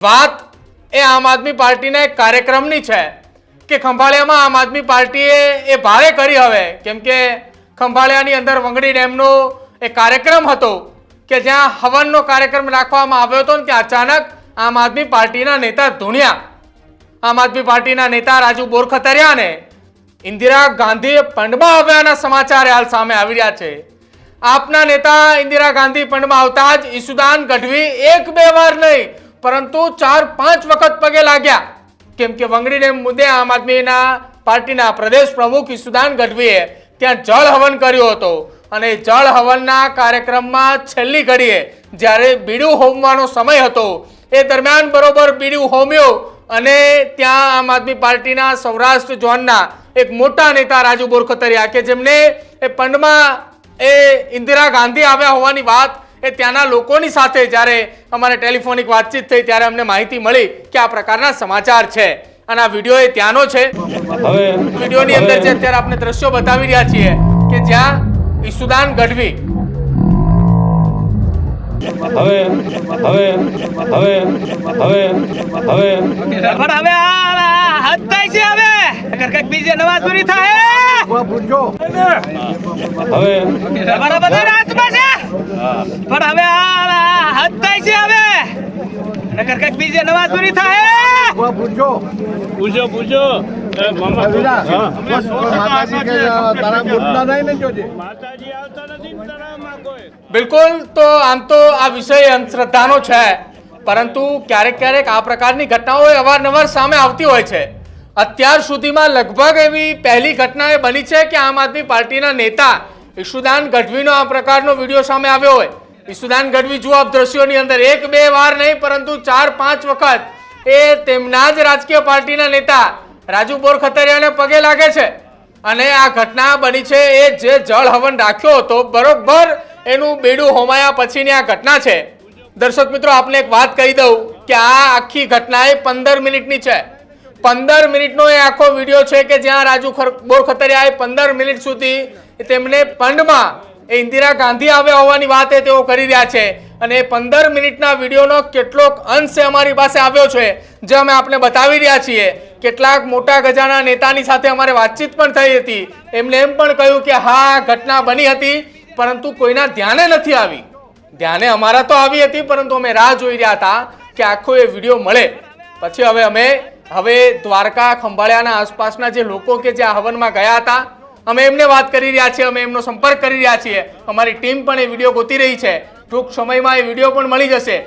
વાત એ આમ આદમી પાર્ટીના એક કાર્યક્રમની છે કે ખંભાળિયામાં આમ આદમી પાર્ટીએ એ ભારે કરી હવે. કેમ કે ખંભાળિયાની અંદર વંગડી ડેમનો એ કાર્યક્રમ હતો કે જ્યાં હવનનો કાર્યક્રમ રાખવામાં આવ્યો હતો ને ત્યાં અચાનક આમ આદમી પાર્ટીના નેતા ધૂણ્યા. આમ આદમી પાર્ટીના નેતા રાજુ બોરખતરિયાને ઇન્દિરા ગાંધીએ પંડમાં આવ્યાના સમાચાર હાલ સામે આવી રહ્યા છે. આપના નેતા ઇન્દિરા ગાંધી પંડમાં આવતા જ ઈસુદાન ગઢવી એક બે વાર નહીં પરંતુ ચાર પાંચ વખત પગે લાગ્યા. કેમ કે વંગડી ડેમ મુદ્દે આમ આદમીના પાર્ટીના પ્રદેશ પ્રમુખ ઈસુદાન ગઢવીએ ત્યાં જળ હવન કર્યો હતો. અને જળ હવનના કાર્યક્રમમાં છેલ્લી ઘડીએ જ્યારે બીડું હોમવાનો સમય હતો, એ દરમિયાન બરોબર બીડું હોમ્યો અને ત્યાં આમ આદમી પાર્ટીના સૌરાષ્ટ્ર ઝોનના એક મોટા નેતા રાજુ બોરખતરિયા કે જેમને એ પંડમાં એ ઇન્દિરા ગાંધી આવ્યા હોવાની વાત એ ત્યાંના લોકોની સાથે જ્યારે અમારે ટેલિફોનિક વાતચીત થઈ ત્યારે અમને માહિતી મળી કે આ પ્રકારના સમાચાર છે. અને આ વીડિયો એ ત્યાંનો છે. હવે વિડીયોની અંદર જે અત્યારે આપણે દ્રશ્યો બતાવી રહ્યા છીએ કે જ્યાં ઈસુદાન ગઢવી. હવે હવે હવે હવે હવે. પણ હવે આ હદ થાય છે હવે. અગર કંઈક બીજે નવા સુરી થાય હવે બધા હાથમાં છે. પણ હવે આ હદ થાય છે હવે. નકર કંઈક બીજે નવા સુરી થાય. પૂછો પૂછો એ મામા હા. માતાજી આવતા નથી ને તળાવમાં કોઈ? બિલકુલ તો આમ તો આ વિષય અંધશ્રદ્ધાનો છે. પરંતુ ક્યારેક ક્યારેક આ પ્રકારની ઘટનાઓ અવારનવાર સામે આવતી હોય છે. અત્યાર સુધીમાં લગભગ એવી પહેલી ઘટના એ બની છે કે આમ આદમી પાર્ટીના નેતા ઈશુદાન ગઢવીનો આ પ્રકારનો વીડિયો સામે આવ્યો હોય. ઈશુદાન ગઢવી જુઓ આપ દ્રશ્યોની અંદર. એક, બે વાર નહીં, પરંતુ ચાર, પાંચ વખત એ તેમના જ રાજકીય પાર્ટીના નેતા રાજુ બોરખતરિયાને પગે લાગે છે. અને આ ઘટના બની છે એ જે જળ હવન રાખ્યો હતો, બરોબર એનું બેડું હોમાયા પછીની આ ઘટના છે. દર્શક મિત્રો, આપને એક વાત કહી દઉં કે આ આખી ઘટના એ પંદર મિનિટની છે. પંદર મિનિટનો એ આખો વીડિયો છે કે જ્યાં રાજુ બોરખતરિયાએ પંદર મિનિટ સુધી તેમને પંડમાં એ ઇન્દિરા ગાંધી આવ્યા હોવાની વાત તેઓ કરી રહ્યા છે. અને એ પંદર મિનિટના વિડીયોનો કેટલોક અંશ અમારી પાસે આવ્યો છે, જે અમે આપને બતાવી રહ્યા છીએ. કેટલાક મોટા ગજાના નેતાની સાથે અમારે વાતચીત પણ થઈ હતી. એમને એમ પણ કહ્યું કે હા ઘટના બની હતી, પરંતુ કોઈના ધ્યાને નથી આવી. ધ્યાને અમારા તો આવી હતી, પરંતુ અમે રાહ જોઈ રહ્યા હતા કે આખો એ વીડિયો મળે. પછી હવે અમે હવે દ્વારકા, ખંભાળિયાના આસપાસના જે લોકો કે જે આ હવનમાં ગયા હતા, અમે એમને વાત કરી રહ્યા છીએ, અમે એમનો સંપર્ક કરી રહ્યા છીએ. અમારી ટીમ પણ એ વીડિયો ગોતી રહી છે. ટૂંક સમયમાં એ વીડિયો પણ મળી જશે.